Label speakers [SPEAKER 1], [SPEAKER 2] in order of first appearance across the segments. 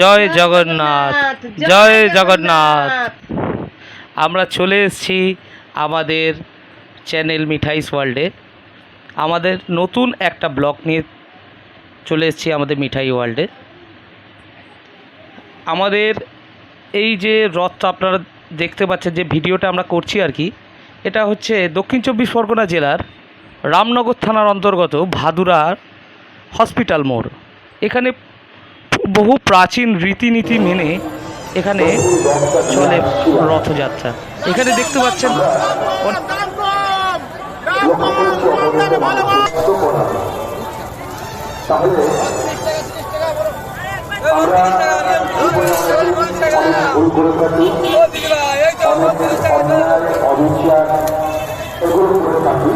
[SPEAKER 1] জয় জগন্নাথ জয় জগন্নাথ। আমরা চলে এসেছি আমাদের চ্যানেল মিঠাইস ওয়ার্ল্ডে। আমাদের নতুন একটা ব্লগ নিয়ে চলে এসেছি আমাদের মিঠাই ওয়ার্ল্ডে। আমাদের এই যে রথটা আপনারা দেখতে পাচ্ছেন, যে ভিডিওটা আমরা করছি আর কি, এটা হচ্ছে দক্ষিণ চব্বিশ পরগনা জেলার রামনগর থানার অন্তর্গত ভাদুরার হসপিটাল মোড়। এখানে বহু প্রাচীন রীতিনীতি মেনে এখানে চলে রথযাত্রা। এখানে দেখতে পাচ্ছেন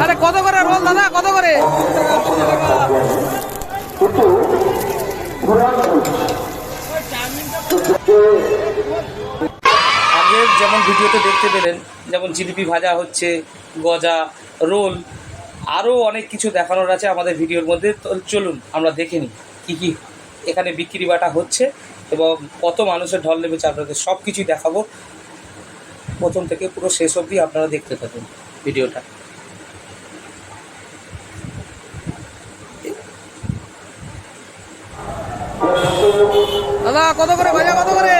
[SPEAKER 2] আরে কত করে রোল দাদা কত করে?
[SPEAKER 1] আগের যেমন ভিডিওতে দেখতে পেলেন, যেমন জিলিপি ভাজা হচ্ছে, গজা, রোল আরও অনেক কিছু দেখানোর আছে আমাদের ভিডিওর মধ্যে। তো চলুন, আমরা দেখে নিই কী কী এখানে বিক্রি বাটা হচ্ছে এবং কত মানুষের ঢল নেমেছে আপনাদের সব কিছুই দেখাবো। প্রথম থেকে পুরো শেষ অবধি আপনারা দেখতে থাকুন ভিডিওটা
[SPEAKER 2] দাদা কত করে ভাজা, কত করে?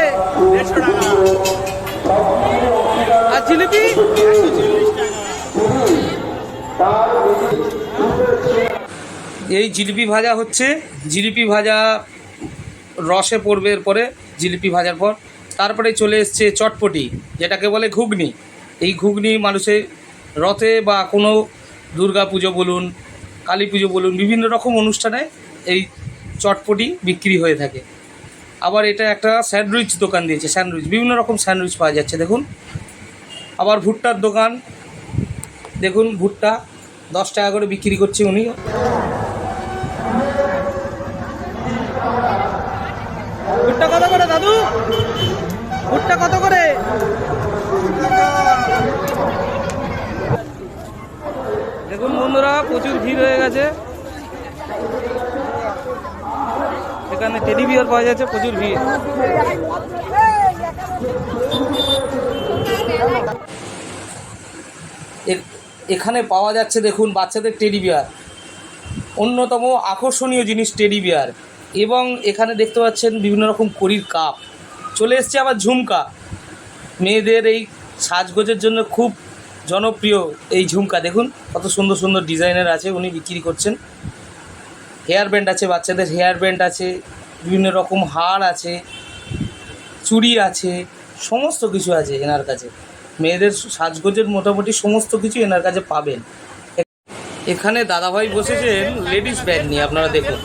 [SPEAKER 2] আর জিলিপি?
[SPEAKER 1] এই জিলিপি ভাজা হচ্ছে, জিলিপি ভাজা রসে পড়বে এরপরে, জিলিপি ভাজার পর। তারপরে চলে এসছে চটপটি, যেটাকে বলে ঘুগনি। এই ঘুগনি মানুষের রথে বা কোনো দুর্গা পুজো বলুন, কালী পুজো বলুন, বিভিন্ন রকম অনুষ্ঠানে এই চটপটি বিক্রি হয়ে থাকে। আবার এটা একটা স্যান্ডউইচ দোকান দিয়েছে, স্যান্ডউইচ, বিভিন্ন রকম স্যান্ডউইচ পাওয়া যাচ্ছে, দেখুন। আবার ভুট্টার দোকান, দেখুন ভুট্টা, দশ টাকা করে বিক্রি করছে উনি।
[SPEAKER 2] ভুট্টা কত করে, দাদু? ভুট্টা কত করে? দেখুন বন্ধুরা, প্রচুর ভিড় হয়ে গেছে। এখানে টেডি বিয়ার পাওয়া যাচ্ছে, প্রচুর ভিড়।
[SPEAKER 1] এখানে পাওয়া যাচ্ছে দেখুন বাচ্চাদের টেডি বিয়ার অন্যতম আকর্ষণীয় জিনিস টেডি বিয়ার এবং এখানে দেখতে পাচ্ছেন বিভিন্ন রকম করির কাপ চলে এসছে আবার ঝুমকা। মেয়েদের এই সাজগোজের জন্য খুব জনপ্রিয় এই ঝুমকা। দেখুন কত সুন্দর সুন্দর ডিজাইনের আছে, উনি বিক্রি করছেন। হেয়ার ব্যান্ড আছে, বাচ্চাদের হেয়ার ব্যান্ড আছে, বিভিন্ন রকম হার আছে, চুড়ি আছে, সমস্ত কিছু আছে এনার কাছে। মেয়েদের সাজগোজের মোটামুটি সমস্ত কিছু এনার কাছে পাবেন। এখানে দাদাভাই বসেছেন লেডিস ব্যাগ নিয়ে, আপনারা দেখুন।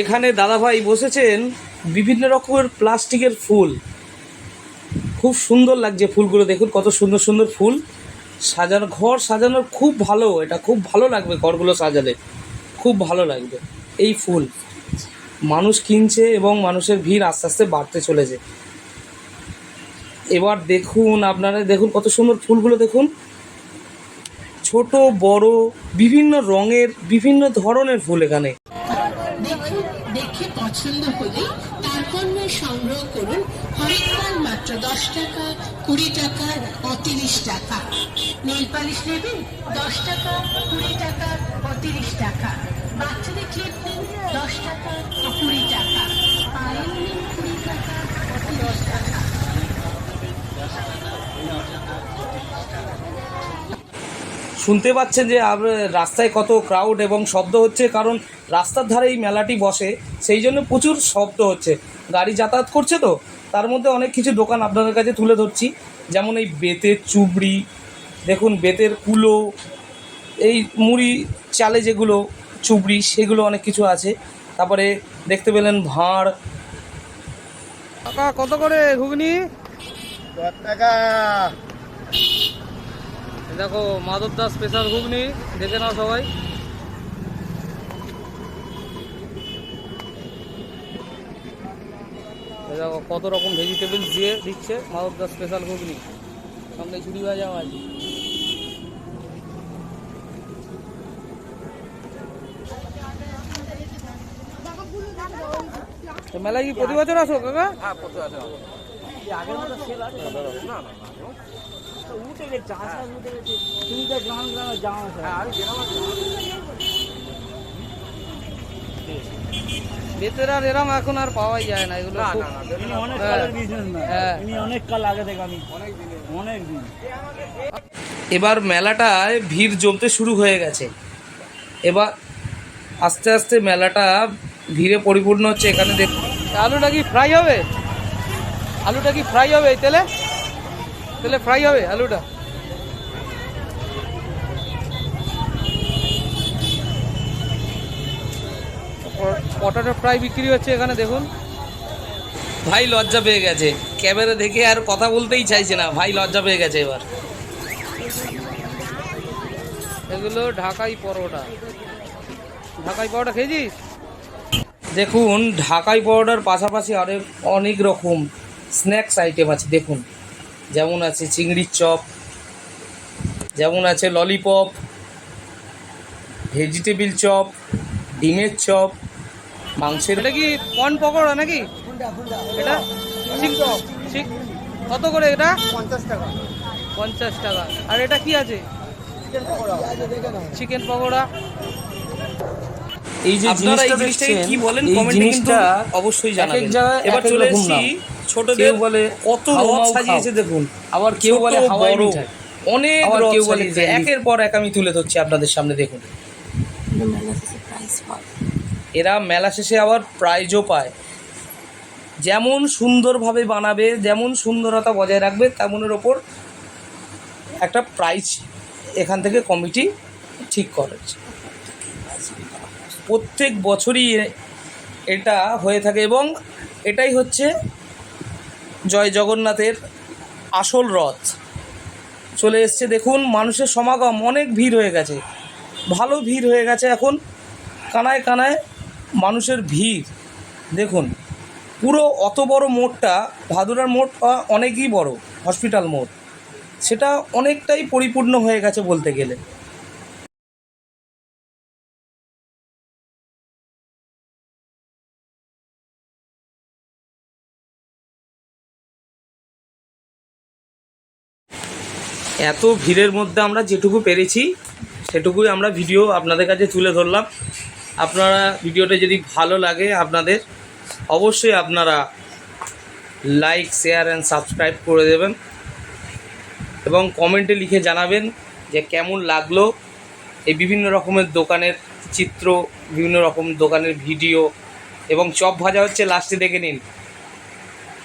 [SPEAKER 1] এখানে দাদাভাই বসেছেন বিভিন্ন রকমের প্লাস্টিকের ফুল। খুব সুন্দর লাগছে ফুলগুলো, দেখুন কত সুন্দর সুন্দর ফুল। সাজানো, ঘর সাজানোর খুব ভালো, এটা খুব ভালো লাগবে ঘরগুলো সাজালে। খুব ভালো লাগবে। এই ফুল, মানুষ কিনছে এবং মানুষের ভিড় আস্তে আস্তে বাড়তে চলেছে। এবার দেখুন আপনারা, দেখুন কত সুন্দর ফুলগুলো, দেখুন। ছোট, বড়, বিভিন্ন রঙের, বিভিন্ন ধরনের ফুল এখানে।
[SPEAKER 3] দেখে পছন্দ হলে করুন মাল মাত্র দশ টাকা, কুড়ি টাকা ও তিরিশ টাকা। নেল পালিশ নেবেন? দশ টাকা, কুড়ি টাকা ও তিরিশ টাকা। বাচ্চাদের ক্লিপ নিন? দশ টাকা, কুড়ি টাকা। পায়েল নিন? কুড়ি টাকা তিরিশ টাকা।
[SPEAKER 1] শুনতে পাচ্ছেন যে রাস্তায় কত ক্রাউড এবং শব্দ হচ্ছে, কারণ রাস্তার ধারে এই মেলাটি বসে, সেই জন্য প্রচুর শব্দ হচ্ছে। গাড়ি যাতায়াত করছে তো তার মধ্যে অনেক কিছু দোকান আপনাদের কাছে তুলে ধরছি। যেমন এই বেতের চুবড়ি দেখুন বেতের কুলো এই মুড়ি চালে যেগুলো চুবড়ি সেগুলো অনেক কিছু আছে। তারপরে দেখতে পেলেন ভাঁড়।
[SPEAKER 2] কাকা কত করে ঘুগনি?
[SPEAKER 4] টাকা।
[SPEAKER 2] দেখো মাধব দাস স্পেশাল ঘুগনি দেখে নাও সবাই। দেখো কত রকম ভেজিটেবলস দিয়ে দিচ্ছে দাস স্পেশাল ঘুগনি। সঙ্গে ঝুড়ি ভাজাও আছে তো মেলায় কি প্রতি বছর আসো কাকা? বেতেরার এরম এখন আর পাওয়াই যায় না এগুলো
[SPEAKER 5] অনেক
[SPEAKER 2] হ্যাঁ।
[SPEAKER 5] কালের বিজনেসম্যান। ইনি অনেক কাল আগে থেকে আমি অনেক দিন।
[SPEAKER 1] এবার মেলাটায় ভিড় জমতে শুরু হয়ে গেছে। এবার আস্তে আস্তে মেলাটা ভিড়ে পরিপূর্ণ হচ্ছে এখানে দেখ
[SPEAKER 2] আলুটা কি ফ্রাই হবে? আলুটা কি ফ্রাই হবে তেলে? তেলে ফ্রাই হবে আলুটা? পটাটো প্রায় বিক্রি হচ্ছে এখানে দেখুন।
[SPEAKER 1] ভাই লজ্জা পেয়ে গেছে। ক্যামেরা দেখে আর কথা বলতেই চাইছে না। ভাই লজ্জা পেয়ে গেছে এবার।
[SPEAKER 2] এগুলো ঢাকাই পরোটা। ঢাকাই পরোটা খেয়েছিস?
[SPEAKER 1] দেখুন ঢাকাই পরোটার পাশাপাশি আরও অনেক রকম স্ন্যাক্স আইটেম আছে। দেখুন যেমন আছে চিংড়ির চপ যেমন আছে ললিপপ ভেজিটেবিল চপ ডিমের চপ মাংসের
[SPEAKER 2] এটা কি কর্ন পকোড়া নাকি? এটা? চিক- কত করে এটা?
[SPEAKER 4] পঞ্চাশ টাকা।
[SPEAKER 2] পঞ্চাশ টাকা। আর এটা কি আছে? চিকেন পকোড়া
[SPEAKER 1] এই যে
[SPEAKER 2] এই
[SPEAKER 1] জিনিসটা দেখছেন
[SPEAKER 2] কি বলেন?
[SPEAKER 1] এই
[SPEAKER 2] কমেন্টে কিন্তু
[SPEAKER 1] জিনিসটা
[SPEAKER 2] অবশ্যই জানাবেন। এবার চলে
[SPEAKER 1] রকম
[SPEAKER 2] এসেছি। ছোটদের
[SPEAKER 1] বলে
[SPEAKER 2] কত রথ সাজিয়েছে দেখুন।
[SPEAKER 1] আবার কেউ বলে হাওয়াই মিঠাই। অনেক
[SPEAKER 2] আবার কেউ বলে।
[SPEAKER 1] একের পর এক আমি তুলে ধরছি আপনাদের সামনে দেখুন। এরা মেলা শেষে আবার প্রাইজও পায়। যেমন সুন্দরভাবে বানাবে, যেমন সুন্দরতা বজায় রাখবে, তেমনের ওপর একটা প্রাইজ এখান থেকে কমিটি ঠিক করে। প্রত্যেক বছরই এটা হয়ে থাকে এবং এটাই হচ্ছে জয় জগন্নাথের আসল রথ। চলে এসছে দেখুন, মানুষের সমাগম, অনেক ভিড় হয়ে গেছে। ভালো ভিড় হয়ে গেছে এখন, কানায় কানায় মানুষের ভিড়। দেখুন, পুরো অত বড় মোড়টা ভাদুরার মোড় অনেকই বড়, হসপিটাল মোড়। সেটা অনেকটাই পরিপূর্ণ হয়ে গেছে বলতে গেলে। এত ভিড়ের মধ্যে আমরা যেটুকু পেরেছি, সেটুকুই আমরা ভিডিও আপনাদের কাছে তুলে ধরলাম। আপনারা ভিডিওটা যদি ভালো লাগে আপনাদের, অবশ্যই আপনারা লাইক শেয়ার অ্যান্ড সাবস্ক্রাইব করে দেবেন এবং কমেন্টে লিখে জানাবেন যে কেমন লাগল এই বিভিন্ন রকমের দোকানের চিত্র, বিভিন্ন রকম দোকানের ভিডিও এবং চপ ভাজা হচ্ছে লাস্টে দেখে নিন।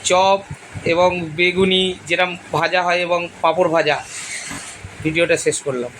[SPEAKER 1] চপ এবং বেগুনি যেরকম ভাজা হয় এবং পাঁপড় ভাজা। ভিডিওটা শেষ করলাম।